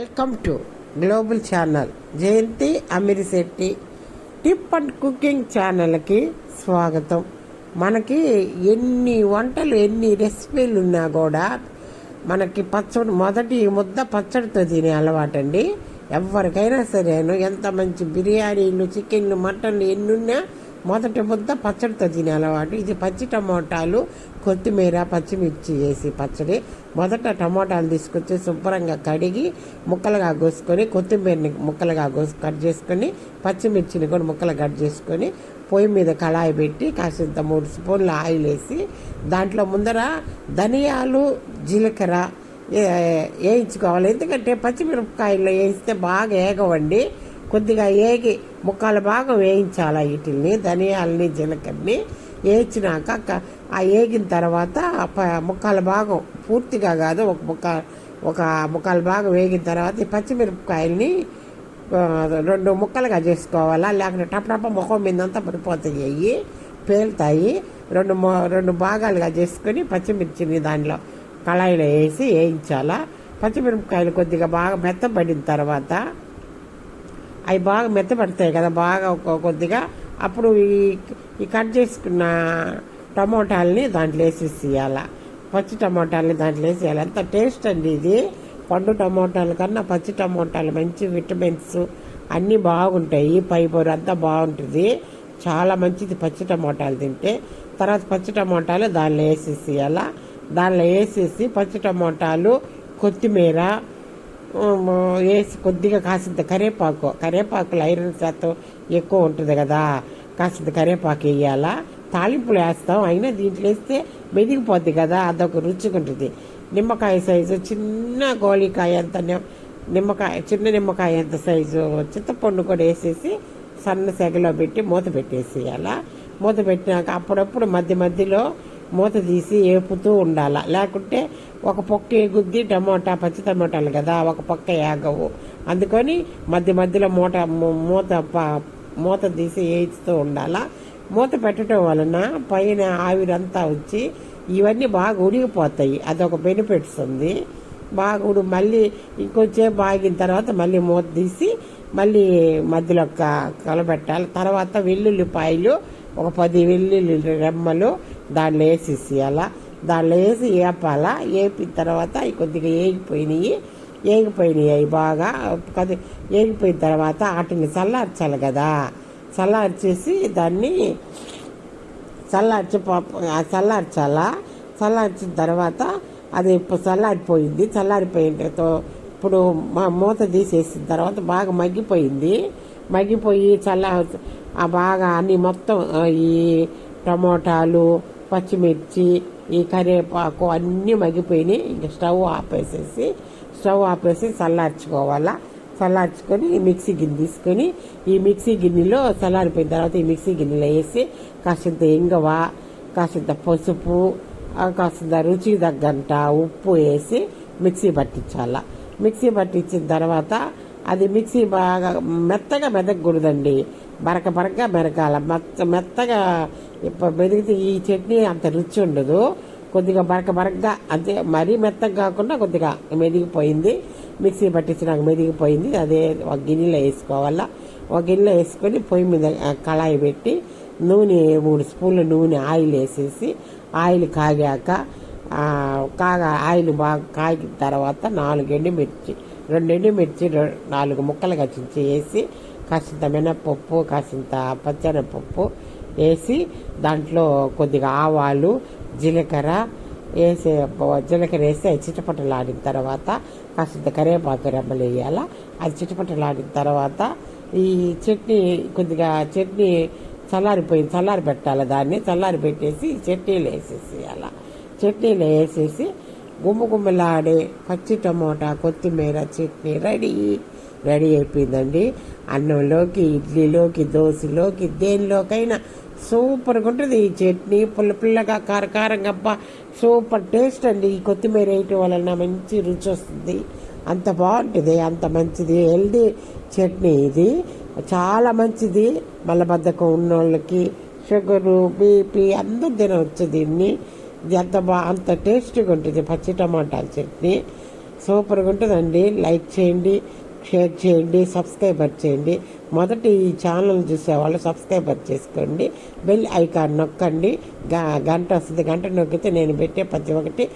Welcome to global channel Jayanthi Amirisetti tip and cooking ఛానల్కి స్వాగతం. మనకి ఎన్ని వంటలు ఎన్ని రెసిపీలు ఉన్నా కూడా మనకి పచ్చడి మొదటి ముద్ద పచ్చడితో తినే అలవాటండి. ఎవరికైనా సరేను ఎంత మంచి బిర్యానీలు చికెన్లు మటన్లు ఎన్ని ఉన్నా మొదటి ముద్ద పచ్చడితో తినే అలవాటు. ఇది పచ్చి టమోటాలు కొత్తిమీర పచ్చిమిర్చి వేసి పచ్చడి. మొదట టమోటాలు తీసుకొచ్చి శుభ్రంగా కడిగి ముక్కలుగా కోసుకొని కొత్తిమీరని ముక్కలుగా కోసి కట్ చేసుకొని పచ్చిమిర్చిని కూడా ముక్కలు కట్ చేసుకొని పొయ్యి మీద కళాయి పెట్టి కాసింత మూడు స్పూన్ల ఆయిల్ వేసి దాంట్లో ముందర ధనియాలు జీలకర్ర వేయించుకోవాలి. ఎందుకంటే పచ్చిమిరపకాయలు వేస్తే బాగా ఏగవండి. కొద్దిగా ఏగి ముక్కలు బాగా వేయించాలి వీటిల్ని ధనియాలని జీలకర్రని వేయించినాక ఆ ఏగిన తర్వాత ప- ముక్కల భాగం పూర్తిగా కాదు ఒక ముక్క ఒక ముక్కల భాగం వేగిన తర్వాత ఈ పచ్చిమిరపకాయల్ని రెండు ముక్కలుగా చేసుకోవాలా లేకుంటే టప్ టప్ ముఖం మీదంతా పడిపోతాయి అవి పేలుతాయి. రెండు రెండు భాగాలుగా చేసుకొని పచ్చిమిర్చిని దానిలో కళాయిలో వేసి వేయించాలా. పచ్చిమిరపకాయలు కొద్దిగా బాగా మెత్తబడిన తర్వాత అవి బాగా మెత్తపడతాయి కదా బాగా ఒక కొద్దిగా. అప్పుడు ఈ ఈ కట్ చేసుకున్న టమోటాలని దాంట్లో వేసేసేయాల. పచ్చి టమోటాలని దాంట్లో వేసేయాలి. ఎంత టేస్ట్ అండి ఇది. పండు టమోటాల కన్నా పచ్చి టమోటాలు మంచి విటమిన్స్ అన్నీ బాగుంటాయి. ఫైబర్ అంతా బాగుంటుంది. చాలా మంచిది పచ్చి టమోటాలు తింటే. తర్వాత పచ్చి టమోటాలు దానిలో వేసేసేయాల. దానిలో వేసేసి పచ్చి టమోటాలు కొత్తిమీర వేసి కొద్దిగా కాసింత కరివేపాకు కరేపాకులు ఐరన్ శాతం ఎక్కువ ఉంటుంది కదా. కాసింత కరివేపాకు వేయాలా? తాలింపులు వేస్తాం. అయినా దీంట్లో వేస్తే మెదిగిపోద్ది కదా. అదొక రుచిగా ఉంటుంది. నిమ్మకాయ సైజు చిన్న గోళికాయ అంత నిమ్మకాయ చిన్న నిమ్మకాయ అంత సైజు చింతపండు కూడా వేసేసి సన్న సెగలో పెట్టి మూత పెట్టేసేయాల? మూత పెట్టినాక అప్పుడప్పుడు మధ్య మధ్యలో మూత తీసి ఏపుతూ ఉండాల. లేకుంటే ఒక పొక్క ఎగుద్ది టమోటా పచ్చి టమోటాలు కదా ఒక పక్క ఏగవు. అందుకని మధ్య మధ్యలో మూట మూ- మూత మూత తీసి వేయిస్తూ ఉండాలా. మూత పెట్టడం వలన పైన ఆవిరంతా వచ్చి ఇవన్నీ బాగా ఉడిగిపోతాయి. అదొక బెనిఫిట్స్ ఉంది. బాగా ఉడి మళ్ళీ ఇంకొంచెం బాగిన తర్వాత మళ్ళీ మూత తీసి మళ్ళీ మధ్యలో కలబెట్టాలి. తర్వాత వెల్లుల్లిపాయలు ఒక పది వెల్లుల్లి రెమ్మలు దాంట్లో వేసేసేయాల దాంట్లో వేసి వేపాల వేపిన తర్వాత అవి కొద్దిగా ఏగిపోయినాయి. ఏగిపోయినాయి అవి బాగా కొద్ది ఏగిపోయిన తర్వాత వాటిని చల్లార్చాలి కదా. చల్లార్చేసి దాన్ని చల్లార్చి పాప- చల్లార్చాలా. చల్లార్చిన తర్వాత అది ఇప్పుడు చల్లారిపోయింది. చల్లారిపోయిన ఇప్పుడు మా మూత తీసేసిన తర్వాత బాగా మగ్గిపోయింది. మగ్గిపోయి చల్ల ఆ బాగా అన్ని మొత్తం ఈ టమోటాలు పచ్చిమిర్చి ఈ కరివేపాకు అన్నీ మగ్గిపోయినాయి. ఇంక స్టవ్ ఆపేసేసి స్టవ్ ఆపేసి చల్లార్చుకోవాలా? చల్లార్చుకొని ఈ మిక్సీ గిన్నె తీసుకొని ఈ మిక్సీ గిన్నెలో చల్లారిపోయిన తర్వాత ఈ మిక్సీ గిన్నెలో వేసి కాసింత ఇంగవ కాసింత పసుపు కాసింత రుచికి తగ్గంట ఉప్పు వేసి మిక్సీ పట్టించాల? మిక్సీ పట్టించిన తర్వాత అది మిక్సీ బాగా మెత్తగా మెదగకూడదండి. బరక బరక మెరకాల మెత్త మెత్తగా ఇప్పుడు మెదిగితే ఈ చట్నీ అంత రుచి ఉండదు. కొద్దిగా బరక బరకగా అంతే మరీ మెత్తగా కాకుండా కొద్దిగా మెదిగిపోయింది. మిక్సీ పట్టించినాక మెదిగిపోయింది. అదే ఒక గిన్నెలో వేసుకోవాలా. ఒక గిన్నెలో వేసుకొని పొయ్యి మీద కళాయి పెట్టి నూనె మూడు స్పూన్ల నూనె ఆయిల్ వేసేసి ఆయిల్ కాగాక కాగా ఆయిల్ బాగా కాగిన తర్వాత నాలుగు ఎండుమిర్చి రెండు మిర్చి నాలుగు ముక్కలుగా చించి వేసి కాసింత మినప్పప్పు కాసింత పచ్చనపప్పు వేసి దాంట్లో కొద్దిగా ఆవాలు జీలకర్ర వేసే జీలకర్ర వేసి అది చిటపటలాడిన తర్వాత కాసింత కరివేపాకు రెమ్మలు వేయాల. అది చిటపటలాడిన తర్వాత ఈ చట్నీ కొద్దిగా చట్నీ చల్లారిపోయి చల్లారి పెట్టాలి దాన్ని. చల్లారి పెట్టేసి చట్నీలు వేసేసేయాల. చట్నీలో వేసేసి గుమ్మ గుమ్మలాడే పచ్చి టమోటా కొత్తిమీర చట్నీ రెడీ. రెడీ అయిపోయిందండి. అన్నంలోకి ఇడ్లీలోకి దోశలోకి దేనిలోకైనా సూపర్గా ఉంటుంది ఈ చట్నీ పుల్ల పుల్లగా కారకారంగా అబ్బా సూపర్ టేస్ట్ అండి. ఈ కొత్తిమీర వేయటం వలన మంచి రుచి వస్తుంది. అంత బాగుంటుంది అంత మంచిది హెల్దీ చట్నీ ఇది. చాలా మంచిది. మలబద్ధకం ఉన్నోళ్ళకి షుగరు బీపీ అందరు తినవచ్చు దీన్ని. ఎంత బా అంత టేస్టీగా ఉంటుంది పచ్చి టమాటాల చట్నీ. సూపర్గా ఉంటుందండి. లైక్ చేయండి షేర్ చేయండి సబ్స్క్రైబర్ చేయండి. మొదటి ఈ ఛానల్ చూసేవాళ్ళు సబ్స్క్రైబర్ చేసుకోండి. బెల్ ఐకాన్ నొక్కండి. గ- గంట వస్తుంది. గంట నొక్కితే నేను పెట్టే ప్రతి ఒక్కటి